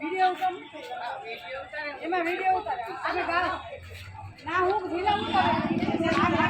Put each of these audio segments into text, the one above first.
Video એમાં video ઉતારે. અમે ગાળો. ના હું ઢીલા ઉતારે. હાલો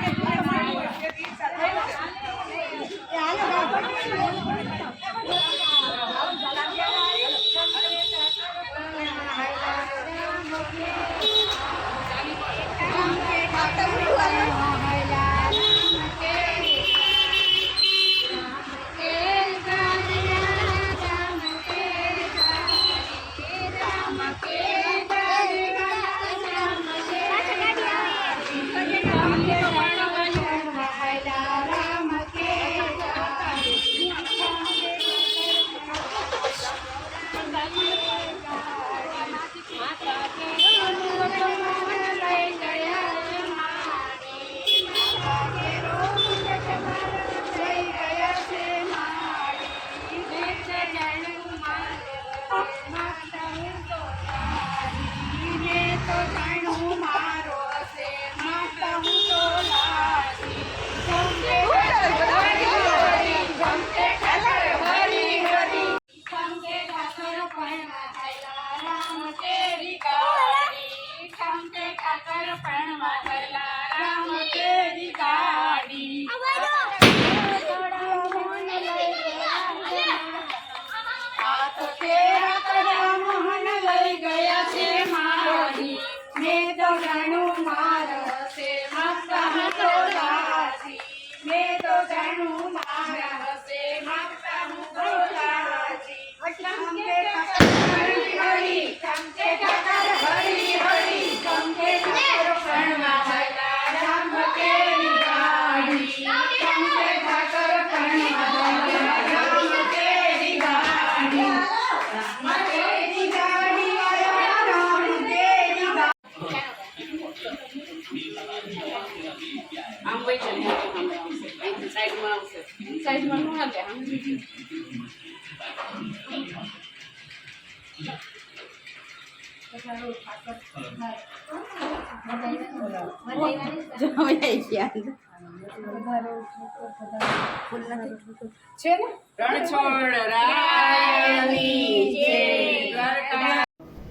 છે ને રણછોડ રાયની જય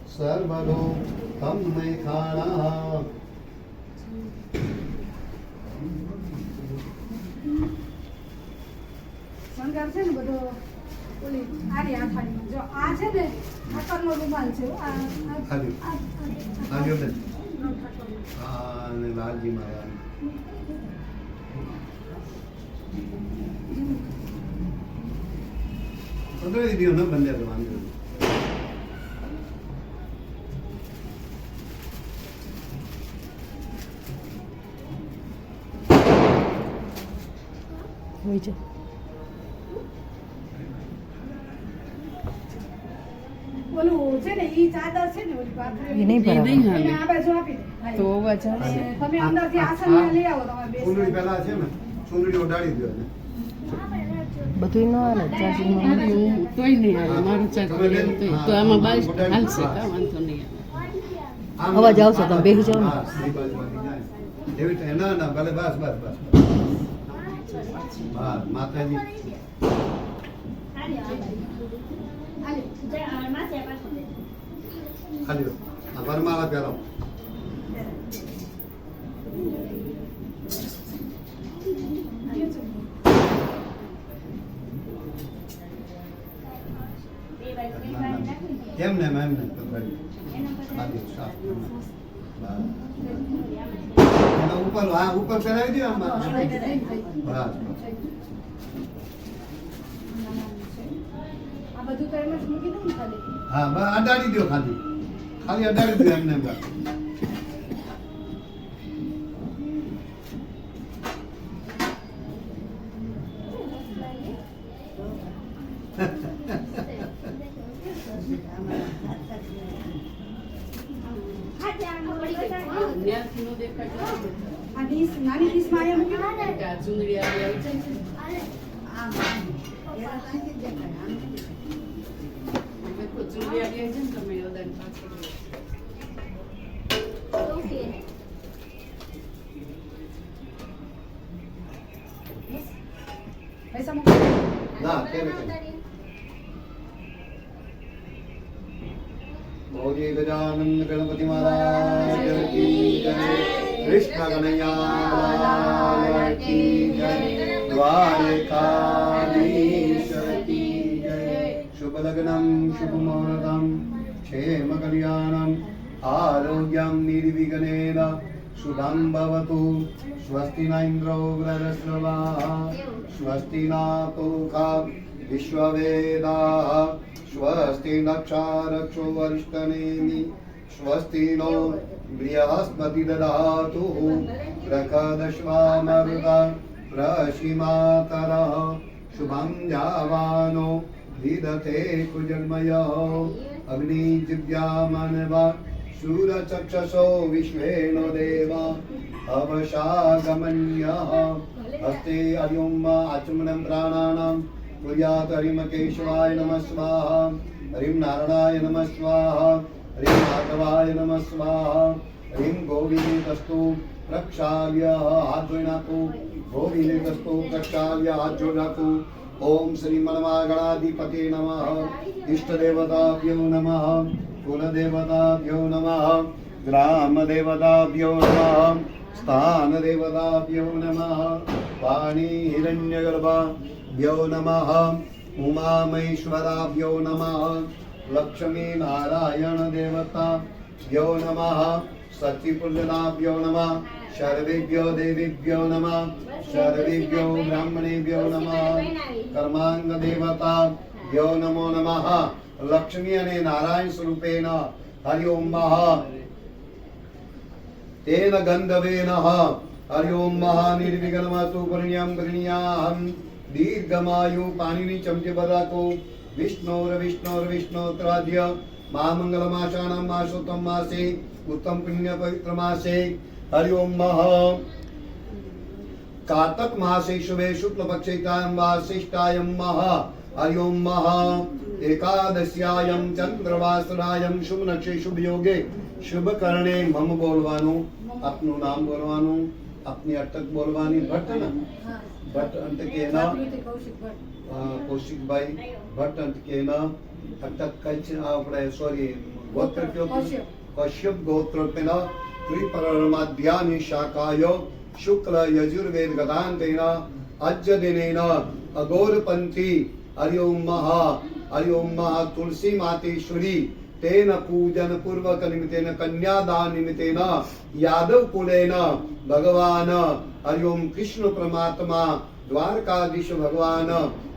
સર્વલો ખાણા શણગાર છે ને બધો ઓલી આરી આખાડીમાં જો આ છે ને ઠાકરનો રૂમાલ છે હો. આ આ- ખાલી આ- આ- ખાલી બેન આ ઠાકરનો. આ અને લાલજી મહારાજ પંદરથી દિવસ ન બંધ તો વાંધો નહીં. ઓલું છે ને ઈ ચાદર છે ને ઓલી પાથરેલી. એ નહીં બરાબર. નહીં હાલે. આ બાજુ આપી દે. તો અને તમે આસન લઈ આવો તમારે ચૂંદડી બેસવાનું. છે ને ચૂંદડી ઓડાડી દો ને બધું ન હાલે ચાર્જિંગમાં મારું તોય નહીં હાલે મારું તો આમાં બાઈસ હાલશે હા. વાંધો નહીં અવાજ આવશે, તમે બેસી જાઓ ના. ના ભલે બસ બસ બસ. બસ માતાજી. આ વરમાળા પહેરો કેમ ને એમ ને? ઉપર હા ઉપર પહેરાવી દો આમ બસ આ બધું તો એમ મૂકી દઉં ને ખાલી. હા બસ અડાડી દો ખાલી. ખાલી અડાડી દો એમને નાની ડીશમાં અહીંયા મૂકી ચૂંદડી આવી આવી છે મેં કહ્યું, ચૂંદડી આવી આવી છે ને તમે યોદાની પાછળ પૈસા મૂકી. ના કેમ કેમ ગજાનંદ ગણપતિ મહારાજ કી જય. કૃષ્ણ કનૈયા કી જય. દ્વારકાધીશ્વર લગ્નમ શુભમૌરદમ ક્ષેમકલ્યાણમ આરોગ્યમ નિર્વિઘ્નેન શુભમ ભવતુ સ્વસ્તિ ન ઇન્દ્રો ગ્રરસ્રવા સ્વસ્તિ નાતોકા વિશ્વવેદાઃ સ્વસ્તિ નક્ષારક્ષો વરિષ્ઠનેમિ સ્વસ્તિ નો બૃહસ્પતિ દદાતુ પ્રખદશ્વામૃતા પ્રશિમાતરઃ શુભમ જાવાનો વિદથે કુજન્મય અગ્નિ જિજ્ઞા માનવા શૂરચક્ષસો વિશ્વેનો દેવ અવશાગમન્ય હસ્તે હરિમ આચમનમ પ્રાણાણામ કુર્યાત હરિમ કેશવાય નમ સ્વાહા હરિમ નારણાય નમ સ્વાહા હરિમ માધવાય નમ સ્વાહા હરિમ ગોવિંદસ્તુ પ્રક્ષાવ્ય હાથ જોઈ નાખું ગોવિંદસ્તુ પ્રક્ષાવ્ય હાથ જોઈ નાખું ઓમ શ્રી મનમાગણાધિપતિ નમઃ ઇષ્ટદેવતાભ્યો નમઃ કુલદેવતાભ્યો નમઃ ગ્રામદેવતાભ્યો નમઃ સ્થાનદેવતાભ્યો નમઃ પાણી હિરણ્યગર્ભાભ્યો નમઃ ઉમામહેશ્વરાભ્યો નમઃ લક્ષ્મી નારાયણ દેવતાભ્યો નમઃ સચિપુલ્યનાભ્યો નમઃ सर्वेभ्यो देवीभ्यो नमः सर्वेभ्यो ब्राह्मणेभ्यो नमः કર્માંગદેવતાભ્યો નમો નમઃ લક્ષ્મી અને નારાયણ સ્વરૂપેણ હરિ ઓમ મહ તેન ગંધવેન હરિ ઓમ મહ નિર્વિઘ્નમસ્તુ પુણ્યમ ગૃણ્યાહમ દીર્ઘમાયુ પાણીની ચમચી બરાકો વિષ્ણોર વિષ્ણોર વિષ્ણોત્રાધ્ય મહામંગલમાસાનામ માસોત્તમ માસે ઉત્તમ પુણ્ય પવિત્ર માસે હરિઓમ મહા કાતક મહાશેષવે શુક્લ પક્ષિતાયમ વાસિષ્ઠાયમ મહા હરિઓમ મહા એકાદશ્યાયમ ચંદ્રવાસનાયમ શુભ નક્ષે શુભ યોગે શુભ કરણે મમ બોલવાનું આપનું નામ બોલવાનું આપની અટક બોલવાની ભટ્ટ ને ભટ્ટ અંત કેના કૌશિકભાઈ ભટ્ટ અંત કેના અટક કચ્છ આપણે સોરી ગોત્ર કયો કશ્યપ ગોત્ર પેલા શુક્લ યજુર્વેદ ગદાંતેન અજ્ય દિનેન અઘોરપંથી હરિ ઓમ મહા હરિ ઓમ મહા તુલસી માતેશ્વરી તેન પૂજન પૂર્વક નિમિત્તેન કન્યાદાન નિમિત્તેન યાદવ કુલેન ભગવાન હરિ ઓમ કૃષ્ણ પરમાત્મા દ્વારકાધીશ ભગવાન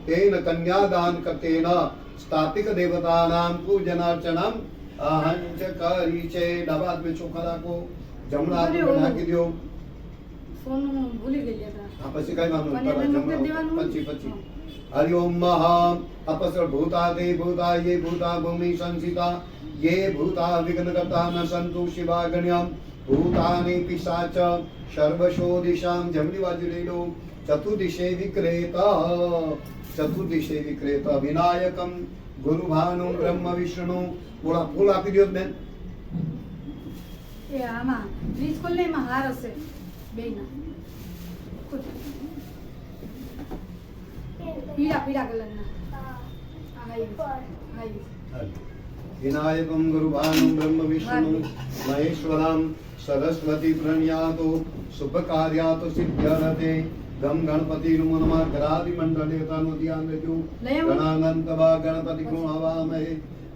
તેન કન્યાદાન કર્તેન સ્થાપિક દેવતાનામ પૂજનાર્ચનમ અહં ચ કરી છે ડાબા હાથ મેં ચોખા રાખો જમણા હાથ ઉપર નાખી દો. સોનું ભૂલી ગઈ હતા હા પછી કઈ વાંધો? પછી પછી. હરિ ઓમ મહા અપસર ભૂતા તે ભૂતા યે ભૂતા ભૂમિ સંસિતા યે ભૂતા વિઘ્નકર્તા ન સંતુ શિવાગણ્યમ ભૂતાની પિશાચ સર્વશો દિશામ જમણી બાજુ લઈ લો. ચતુર્દિશે વિક્રેતા ચતુર્દિશે વિક્રેતા વિનાયકમ ગુરુ ભાનુ બ્રહ્મ વિષ્ણુ ફૂલ ફૂલ આપી દો બેન. એ આમાં બ્લીચ ખોલ ને એમાં હાર હશે. બેના પીળા પીળા કલરના. વિનાયકમ ગુરુભાનું બ્રહ્મ વિષ્ણુ મહેશ્વરામ સરસ્વતી પ્રણ્યાતો શુભ કાર્યાતો સિદ્ધરતે ગમ ગણપતિ નું નમઃ ઘરાદિ મંડળ દેવતાનું ધ્યાન આવો. ગણાનંત વા ગણપતિ ગુણ હવામહે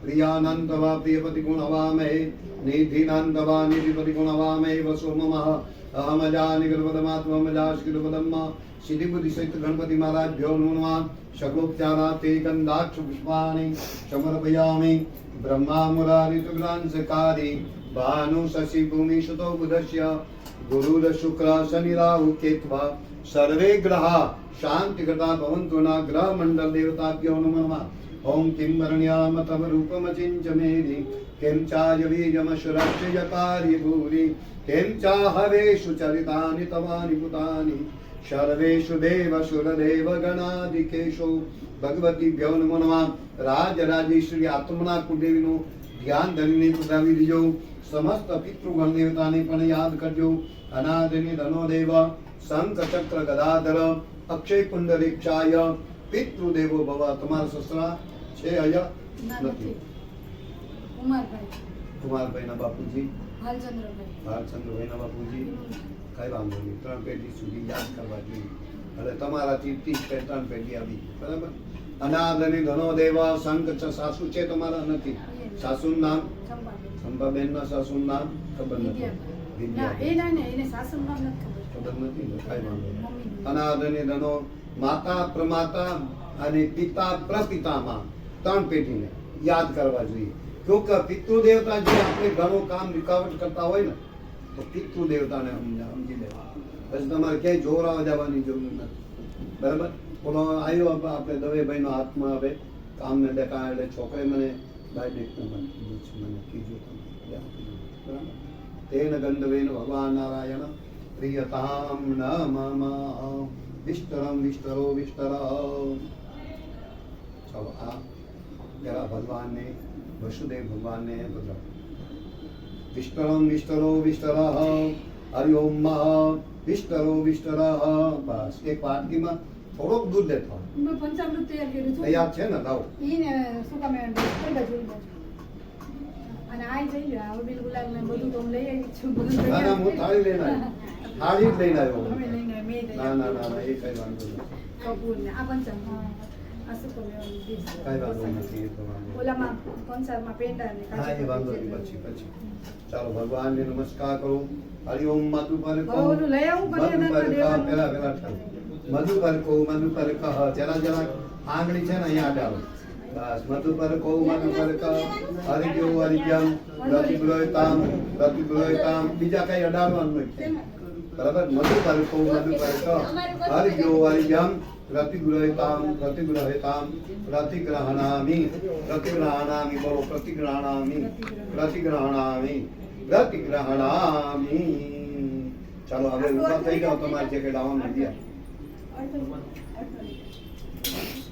પ્રિયાનંત વા પ્રિયપતિ ગુણ હવામહે નિધિનંત વા નિધિપતિ ગુણ હવામહે વસો મમઃ. અહમજા નિગર્ભદમાત્મજાશ્કિલપદમ્મ સિદ્ધિ બુદ્ધિ સહિત ગણપતિ મહારાજ ભ્યો નુનવા શગોપચારા તે ગંધાક્ષ પુષ્પાણિ સમર્પયામિ. બ્રહ્મા મુરારી સુગ્રાંસકારી ભાનુ શશી ભૂમિ સુતો બુધસ્ય. ગુરુર શુક્ર શનિ રાહુ કેત્વા. સર્વે ગ્રહા શાંતિ કરતા ભવંતુ ના ગ્રહ મંડળ દેવતાભ્યો નમઃ ઓમ કિમ વર્ણ્યામ તમ રૂપમ ચિંચમેધિ કેમ ચાય વીર્યમ સુરક્ષય કાર્ય ભૂરી કેમ ચાહવેષુ ચરિતાની તવાની ભૂતાની સર્વેષુ દેવ સુરદેવ ગણાધિકેશો ભગવતીભ્યો નમો નમઃ રાજ રાજેશ્વરી આત્મના કુળદેવીનું ધ્યાન ધરીને પધરાવી દીજો સમસ્ત પિતૃગણ દેવતાને પણ યાદ કરજો. અનાદિની ધનો દેવ શંખ ચક્ર ગદાધર અક્ષય પુંડરીક્ષાય પિતૃદેવો ભવ તમારા સસરા છે અહીંયા? નથી. કુમારભાઈ. કુમારભાઈના બાપુજી? હાલચંદ્રભાઈ ના બાપુજી? કઈ વાંધો નહીં. ત્રણ પેઢી સુધી યાદ કરવા જોઈએ. એટલે તમારાથી ત્રીસ ત્રણ પેઢી આવી બરાબર? અનાદની ધનો દેવા શંખ સાસુ છે તમારા? નથી. સાસુનું નામ? ચંપાબેન ચંપાબેનના સાસુનું નામ ખબર નથી. ના ના ને સાસુ ખબર. નથી ને કઈ વાંધો અનાદની ધનો માતા પ્રમાતા અને પિતા પ્રપિતામાં ત્રણ પેઢીને યાદ કરવા જોઈએ. ક્યોંકि પિતૃ દેવતા જે આપણે ઘણું કામ રૂકાવટ કરતા હોય ને તો પિતૃ દેવતાને સમજી લેવા પછી તમારે ક્યાંય જોરાવા જવાની જરૂર નથી. બરાબર? ઓલો આવ્યો આપણે દવેભાઈનો હાથમાં હવે કામને દેખાય એટલે છોકરે મને ડાયરેક્ટ મને કીધું તમે બરાબર? તેન ગંધવેન ભગવાન નારાયણ પ્રિયતામ ન મમ વિસ્તરમ વિસ્તરો વિસ્તર સૌ આ જરા ભગવાનને વસુદેવ ભગવાનને બધા વિસ્તરમ વિસ્તરો વિસ્તર હરિ ઓમ વિસ્તરો વિસ્તર બસ એક વાટકીમાં થોડોક દૂધ લેતો પંચામૃત તૈયાર કર્યું છે. તૈયાર છે ને? લાવો. ઈ શું કામ અને આ જઈ ગયો. હવે બિલ ગુલાબ ને બધું તો લઈ આવી છું. બધું ના ના હું થાળી લઈને આવ્યો. થાળી જ લઈને આવ્યો અમે લઈને આવ્યા, ના ના ના એ કઈ વાંધો નથી કપૂર ને આ પંચામૃત આ શું કહું કઈ વાંધો નથી એ તો વાંધો ઓલામાં કોન્સર્ટમાં પેંડા ને હા એ વાંધો નહીં પછી પછી. ચાલો ભગવાનને નમસ્કાર કરો. હરિ ઓમ મધુ પર હવે ઓલું લઈ આવું પણ પેલા પેલા ઠાલ. મધુ પર કો મધુ પર કહ જરા જરા આંગળી છે ને અહીંયા અડાડો બસ, મધુ પર કો મધુ પર કહ. હરિ જમ રતિ ગ્રહિતામ રતિ ગ્રહિતામ બીજા કઈ અડાડવાનું નથી. બરાબર? મધુ પર કો મધુ પર કહ. હરિ જો હરિ જમ રતિ ગ્રહિતામ રતિ ગ્રહિતામ રતિ ગ્રહણામી રતિ ગ્રહણામી બોલો પ્રતિગ્રહણામી પ્રતિગ્રહણામી પ્રતિગ્રહણામી ચાલો, હવે ઊભા થઈ જાઓ, તમારે જે કઈ લાવવાનું નથી આ. આ બાજુ. લાલાને કરી દેવાનું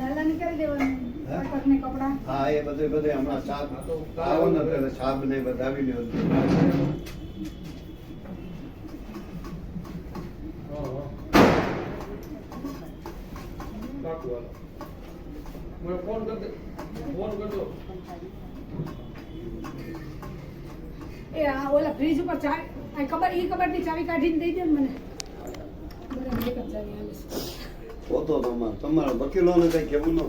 હે? પટને કપડાં? હા એ બધે બધે હમણાં સાબ આવો ને એટલે સાબ ને બધાવી લ્યો. ફોન કરતો ફોન કરતો એ આ ઓલા ફ્રીજ ઉપર ચાવી કબાટ ઈ કબાટની ચાવી કાઢીને દઈ દે મને બધા એક જ ચાવી આવે પોતો તમારો. તમારો વકીલોને કઈ કેવું ન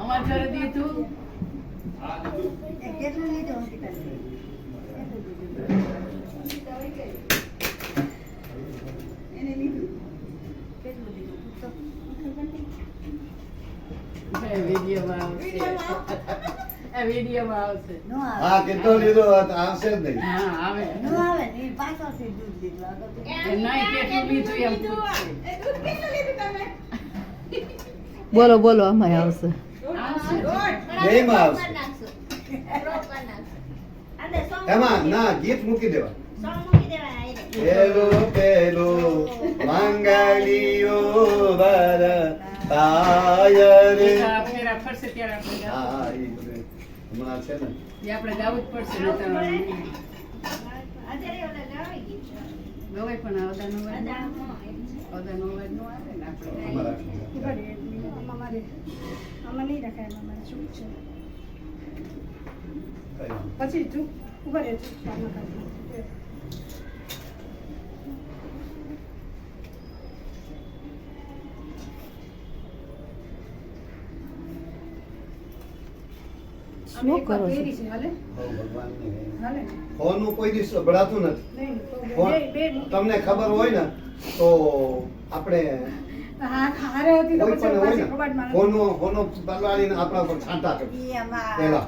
અમારે ઘરે દીધું આવશે. હા કેટલો લીધો આવશે જ નહીં. હા આવે. એ નહીં લીધું. બોલો બોલો આમાં આવશે. એમાં ના ગીત મૂકી દેવા. પેલો પેલો મંગલિયો બર ફરશે ત્યારે આપણે ગાવું. હા એ બધું હમણાં છે ને એ આપણે ગાવું જ પડશે ગવાય પણ અવદાનો અવાજ આવે. અવદાનો અવાજ નો આવે ને આપણે અમારા. આમાં મારે આમાં નહીં રખાય આમાં મારે ચૂક છે પછી ચૂક ઊભા રહે. શું કરો હાલે? ફોનનું કોઈ દિવસ સંભળાતું નથી. ફોન તમને ખબર હોય ને તો આપણે હા, હારે હતી તો કોઈ પછી પણ હોય પાછી ને કબાટમાં ફોનો ફોનો પલાળીને આપણા પર છાંટા કરે. પેલા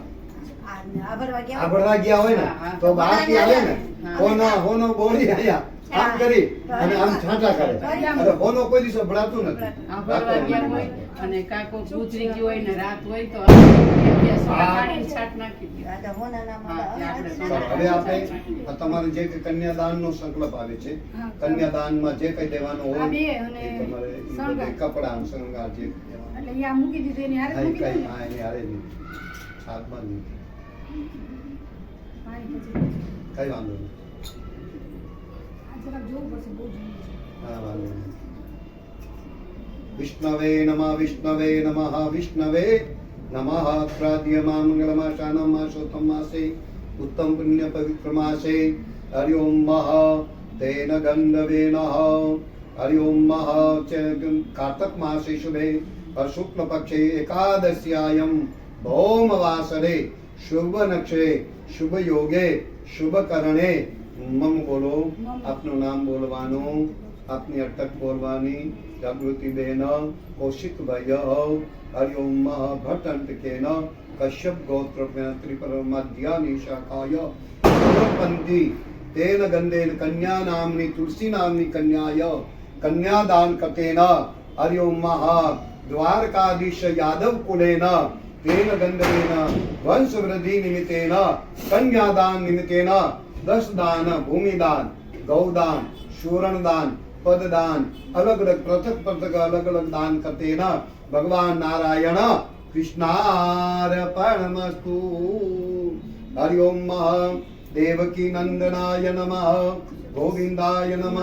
આ ભરવા ગયા હોય. ને? તો બહાર આવે ને ફોન ફોનો ફોનો બોળી અહીંયા આમ કરી અને આમ છાંટા કરે. અને ફોનો કોઈ દિવસ ભરાતું નથી. અને કાકો ગુજરી ગયો હોય ને રાત હોય તો હવે આપણે તમારે જે કઈ કન્યાદાનનો સંકલ્પ આવે છે હા. કન્યાદાનમાં જે કઈ દેવાનું હોય તમારે કપડાં શણગાર જે કઈ વાંધો નહીં. જરાક જોવું પડશે, બહુ જૂનું છે. હા, વાંધો નહીં. વિષ્ણવે નમઃ વિષ્ણવે નમઃ વિષ્ણવે નમઃ. ત્રાદ્યમા મંગળમાશાનમ માસોત્તમ માસે, ઉત્તમ પુણ્ય પવિત્ર માસે. હરિ ઓમ મહ, તેન ગંધવેન હરિ ઓમ મહ કાર્તક માસે શુભે. શુક્લ પક્ષે એકાદશ્યાયમ. ભૌમવાસરે શુભ નક્ષરે શુભ યોગે, શુભ કરણે. મમ બોલો આપનું નામ બોલવાનું આપની અટક બોલવાની જાગૃતિ બેન કૌશિક ભાઈ હરિ ઓમ ભટ્ટંતકેન કશ્યપ ગોત્ર ત્રિપરમાધ્યાની શાખાય પંથી તેન ગંધેન કન્યા નામની તુલસી નામની કન્યાય કન્યાદાન કતેન હરિ ઓમ દ્વારકાધીશ યાદવ કુલેન તેન ગંધવેન વંશ વૃદ્ધિ નિમિત્તેન કન્યાદાન નિમિત્તેન દસ દાન ભૂમિદાન ગૌદાન શૂરણદાન પદદાન અલગ અલગ પૃથક પૃથક અલગ અલગ દાન કરતેન ભગવાન નારાયણ કૃષ્ણાર્પણમસ્તુ હરિ ઓમ દેવકી નંદનાય નમઃ ગોવિંદાય નમઃ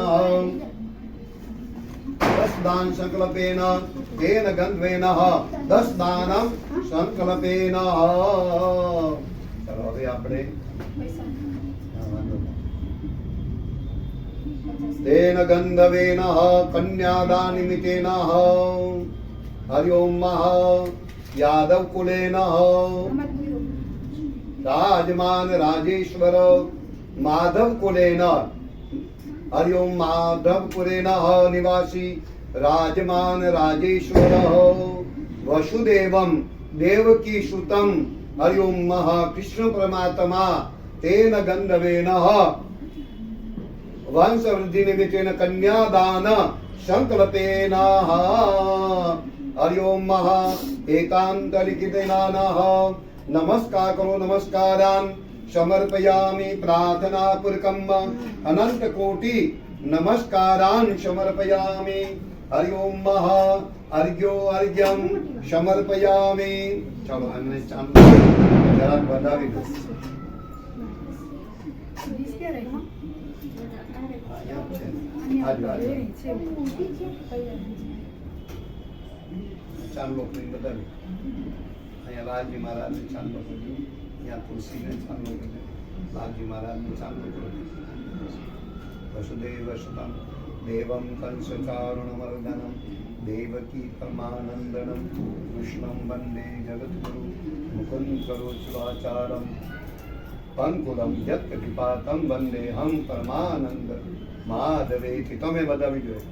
દસ દાન સંકલ્પેન તેન ગંધવેન દસ દાનમ સંકલ્પેન ચાલો હવે આપણે હા, વાંધો નહીં. તેન ગંધવેન હરિ ઓમ યાદવ કુલેન રાજમાન રાજેશ્વર માધવ કુલેન હરિ ઓમ માધવ કુલેન નિવાસી રાજમાન રાજેશ્વર વસુદેવમ દેવકી સુતમ હરિ ઓમ કૃષ્ણ પરમાત્મા તેન ગંધવેન વંશ વૃદ્ધિ નિમિત્તેન કન્યાદાન સંકલ્પેન હરિ ઓમ એકાંતલિખિતેનાન નમસ્કાર કરો નમસ્કારાન સમર્પયામિ પ્રાર્થનાપૂર્વકમ અનંત કોટી નમસ્કારાન સમર્પયામિ હરિ ઓમ અર્ઘ્યો અર્ઘ્યમ સમર્પયામિ ચાલો એમને ચાંદ જરાક વધાવી દો આજુ ચાંદલો બતાવી અહીંયા લાલજી મહારાજને ચાંદલો કર્યો અહીંયા તુલસીને ચાંદલો કર્યો લાલજી મહારાજને ચાંદલો કર્યો વસુદેવ સુતમ દેવમ કંસચારુણમર્દનમ દેવકી પરમાનંદનમ કૃષ્ણમ વંદે જગદગુરુ મુકુંદ કરોચવાચારમ પંકુલમ યત કૃપાતમ વંદે હમ પરમાનંદ માધવેથી તમે બધાવી જોઈએ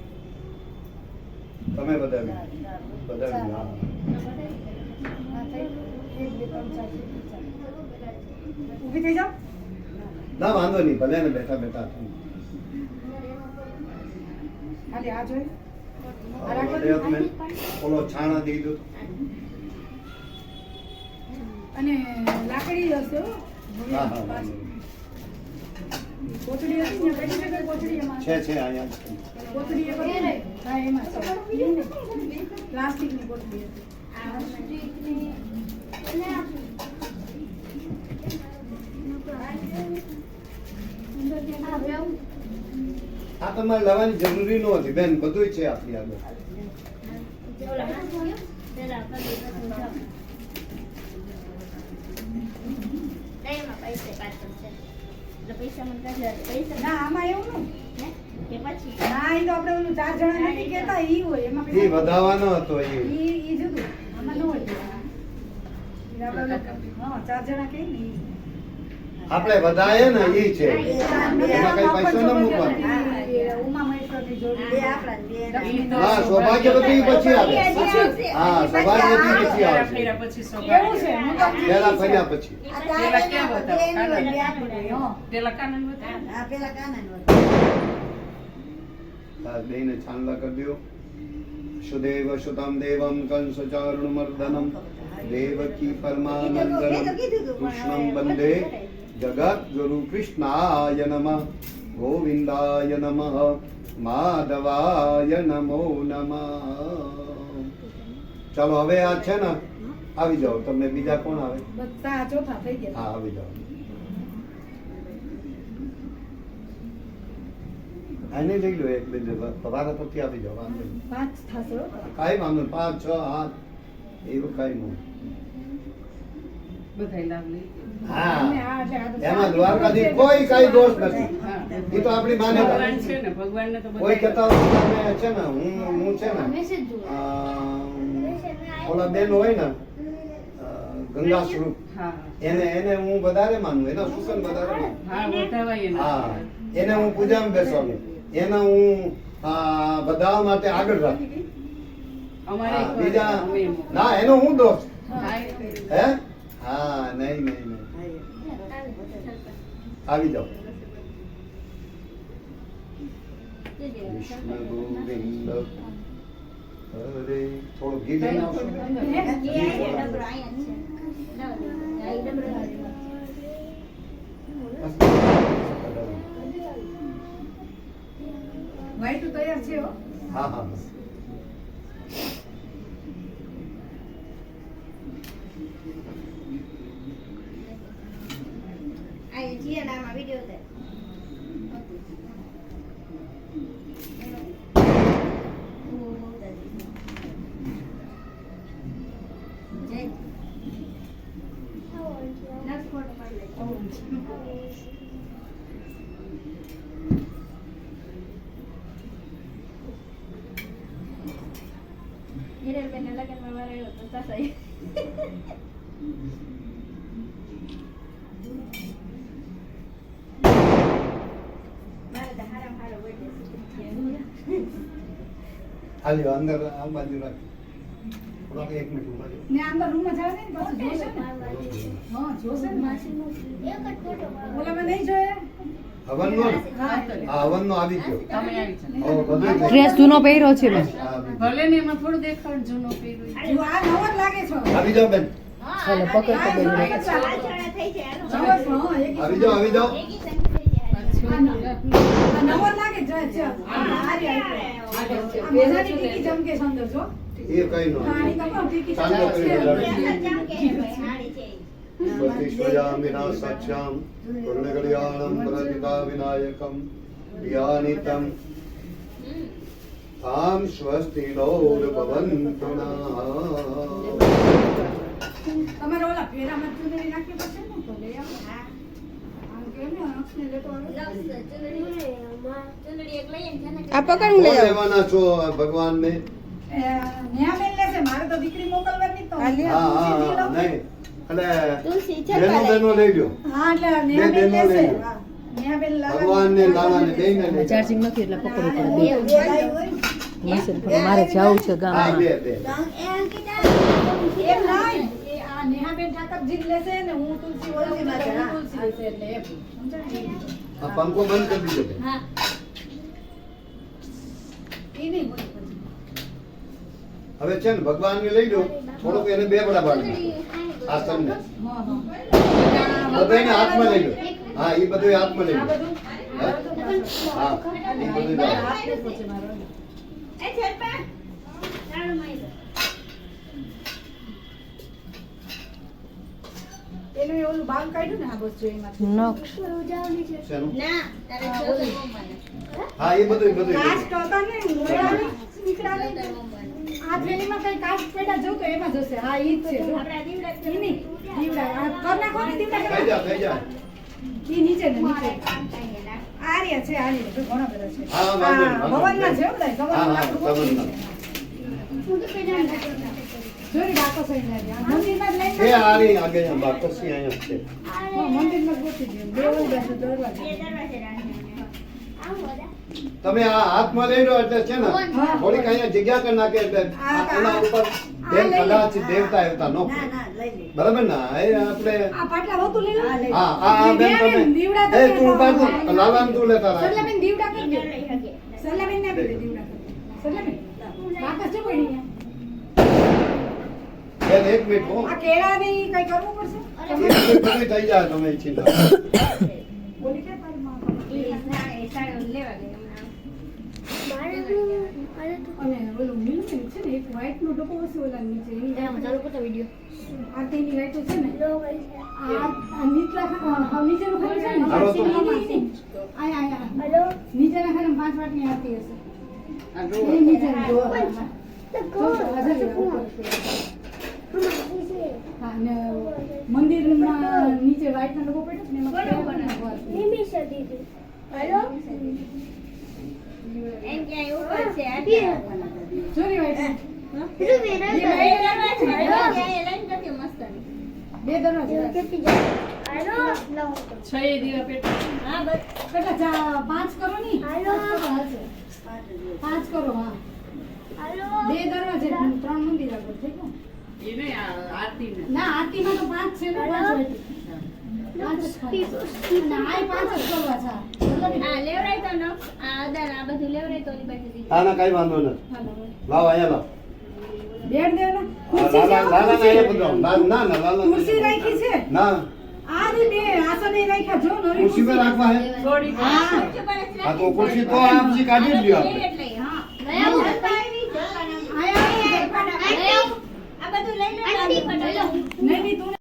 તમે બધાવી બધાવી હા ઊભી થઈ જાઓ ના વાંધો નહીં ભલે ને બેઠા બેઠા ખાલી આ જોઈ ઓલો છાણા દીધું અને લાકડી હશે છે છે આ તમારે લાવવાની જરૂરી નહોતી બેન બધુંય છે આપણી આગળ. ના આમાં એવું નહીં ના એ તો આપણે ઓલું ચાર જણા નથી કહેતા ઈ હોય એમાં પેલા- વધાવાનો હતો એ ઈ ઈ જુદું આમાં ન હોય ઈ આપણે ઓલું- હા ચાર જણા કહે ને આપણે ને એ છે એમાં કઈ પૈસો ન મૂકવાનો. ઉમા મહેશ્વરની જોડી. હા સૌભાગ્યવતી પછી આવે. હા સૌભાગ્યવતી પછી આવે. એવું છે હું તો પેલા ફર્યા પછી. બેને છાંદલા કરી દો સુદેવ સુતમ દેવમ કંસ ચારુણ મર્દનમ દેવકી પરમાનંદનમ. કૃષ્ણમ વંદે જગત ગુરુ કૃષ્ણાય નમઃ. ગોવિંદાય નમઃ. માધવાય નમો નમઃ ચાલો હવે આ છે ને આવી જાઓ તમને બીજા કોણ આવે? બધા ચોથા થઈ ગયા. હા આવી જાઓ. આને લઈ લો એક બે તમારા પરથી આપી જાઓ. કાંઈ વાંધો પાંચ છ આઠ એવું કાંઈ નહીં. બધા લાભ લઈ હા. એમાં દ્વારકાથી કોઈ કઈ દોષ નથી. હા. એ તો આપણી માન્યતા. છે ને ભગવાનને તો કોઈ કહેતા હોય છે ને હું હું છે ને ઓલા બેન હોય ને ગંગા સ્વરૂપ એને એને હું વધારે માનું એના સુસન વધારે હા એને. હું. પૂજામાં બેસવાનું. એને હું આ, બધા માટે આગળ રાખું. બીજા ના એનો હું દોષ. હે? હા નહીં નહીં નહીં. આવી જાઓ. કૃષ્ણ ગોવિંદ હરે. થોડું ઘી લઈને આવશો તૈયાર છે હો? હા ஜியா நாம video Mira el veneno que me va a regalar, tú estás ahí. હાલ્યો અંદર આ બાજુ રાખ એક મિનિટ ઊભા ને અંદર રૂમમાં જાવ ને પાછું જોશે ને હા જોશે ને ઓલામાં નહીં જોયે હવનનો ને? હા હા હવનનો આવી ગયો તમે આવી ડ્રેસ જૂનો પહેર્યો છે મેં. ભલે ને એમાં થોડું દેખાડ જૂનો પહેર્યો જો આ નવો લાગે છો આવી જાઓ બેન ચાલો પકડ આવી જાઓ આવી જાઓ આ જ લાગે આ. આ ટીકી છે ટીકી છે. નોર ભવન્તુ નઃ. તમારે ઓલા ફેરા ચૂંદડી નાખી પડશે આમ કેમ ને અક્ષને લેતો આવે આ પકડ કોણ લેવાના છો લઈ લઈ લઈ હોય. ને. મારે જવું છે હા ગામમાં બે બે એમ નહીં. એ આ ઠાકરજી લેશે ને હું તુલસી ઓળખીમાં છે. તુલસી લેશે એટલે એમ. આ પંખો બંધ કરી દીધો હા. ઈ નહીં હવે છે ને ભગવાનને લઈ લો. થોડુંક એને બે બડા પાડી હા, હા. બધાને હાથમાં લઈ લો. હા એ બધું હાથમાં લઈ લો. હા? એ બધું એ હાથ દેખો છે. એનું ઓલું બાલ કાઢ્યું ને આ બસ એમાંથી. નક્ષ શેનું? હા એ બધું બધું કાસ્ટ હતા ને આ થેલીમાં કઈ કાસ્ટ પેડા જોતો એમાં જશે હા ઈ જ છે જો. ઈ નહીં. દીવડા. આ કર નાખો ને દીવડા થઈ જા થઈ જા. ઈ નીચે ને નીચે. આર્યા છે આ રહ્યા જો ઘણા બધા છે. હા, વાંધો ભવનના છે બધા. હા, ભવનના લાગે. આ મંદિરમાં જ લઈને એ આરી આગે બાકસી અહીંયા છે. તમે આ હાથમાં લઈ લો એટલે છે ને થોડીક અહીંયા જગ્યા કરી નાખે એટલે એના ઉપર દેવ કદાચ દેવતા એવતા નો બરાબર ને? એ આપણે આ પાટલા હોતું લઈ લો. હા આ આ બેન તમે એ તું આવો. તું લેતા રાખ. સરલાબેન દીવડા કરી દો. સરલાબેન ને આપી દે દીવડા સરલાબેન, બાકસ જો પડી અહીંયા. બેન એક મિનિટ હો. આ કેળા ને કઈ કરવું પડશે? થઈ જાય તમે ઈચ્છી બોલી કે તારી માં. અને ઓલું મિલ્ક છે ને એક white નો ડબ્બો હશે નીચે. ને? પાંચ એ ડોહા. નીચેની ડોહા. હા. જો, હાજર છે, ઉપર. હા, ને મંદિરમાં નીચે નો ડબ્બો પડ્યો છે. બે દરવાજા છ. દીવા પેટ. કેટલા ચા- પાંચ કરો ની. પાંચ કરો હા. બે દરવાજે ત્રણ મંદિર આગળ થઈ ગયું ને આરતીમાં તો પાંચ છે ને પાંચ આના કઈ વાંધો નથી. લાવ અહીંયા લાવ. બેડ? લાલા ને. ના ના ના લાલા ને ખુરશી રાખી છે? ના. ખુરશી પર રાખવા હે થોડી હા. હા તો ખુરશી તો આપજી કાઢી લ્યો આપણે. આયા નહીં નહીં